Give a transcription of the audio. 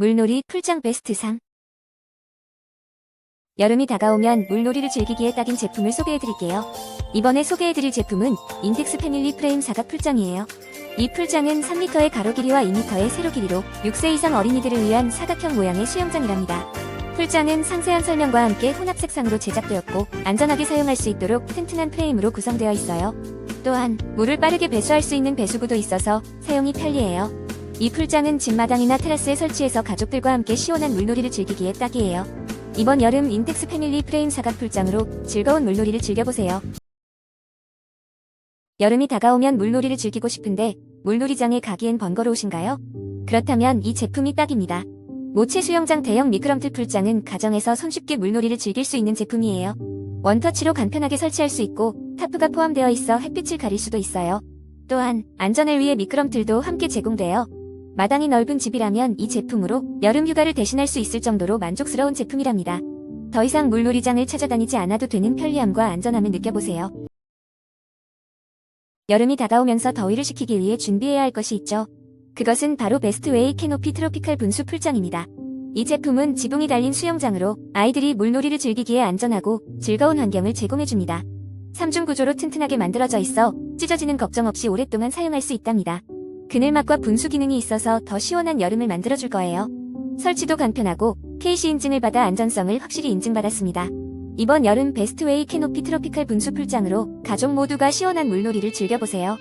물놀이 풀장 베스트상 여름이 다가오면 물놀이를 즐기기에 딱인 제품을 소개해드릴게요. 이번에 소개해드릴 제품은 인덱스 패밀리 프레임 사각 풀장이에요. 이 풀장은 3m의 가로 길이와 2m의 세로 길이로 6세 이상 어린이들을 위한 사각형 모양의 수영장이랍니다. 풀장은 상세한 설명과 함께 혼합 색상으로 제작되었고 안전하게 사용할 수 있도록 튼튼한 프레임으로 구성되어 있어요. 또한 물을 빠르게 배수할 수 있는 배수구도 있어서 사용이 편리해요. 이 풀장은 집마당이나 테라스에 설치해서 가족들과 함께 시원한 물놀이를 즐기기에 딱이에요. 이번 여름 인텍스 패밀리 프레임 사각 풀장으로 즐거운 물놀이를 즐겨보세요. 여름이 다가오면 물놀이를 즐기고 싶은데 물놀이장에 가기엔 번거로우신가요? 그렇다면 이 제품이 딱입니다. 모체 수영장 대형 미끄럼틀 풀장은 가정에서 손쉽게 물놀이를 즐길 수 있는 제품이에요. 원터치로 간편하게 설치할 수 있고 타프가 포함되어 있어 햇빛을 가릴 수도 있어요. 또한 안전을 위해 미끄럼틀도 함께 제공되어 마당이 넓은 집이라면 이 제품으로 여름 휴가를 대신할 수 있을 정도로 만족스러운 제품이랍니다. 더 이상 물놀이장을 찾아다니지 않아도 되는 편리함과 안전함을 느껴보세요. 여름이 다가오면서 더위를 식히기 위해 준비해야 할 것이 있죠. 그것은 바로 베스트웨이 캐노피 트로피칼 분수 풀장입니다. 이 제품은 지붕이 달린 수영장으로 아이들이 물놀이를 즐기기에 안전하고 즐거운 환경을 제공해줍니다. 3중 구조로 튼튼하게 만들어져 있어 찢어지는 걱정 없이 오랫동안 사용할 수 있답니다. 그늘막과 분수 기능이 있어서 더 시원한 여름을 만들어줄 거예요. 설치도 간편하고 KC 인증을 받아 안전성을 확실히 인증받았습니다. 이번 여름 베스트웨이 캐노피 트로피칼 분수 풀장으로 가족 모두가 시원한 물놀이를 즐겨보세요.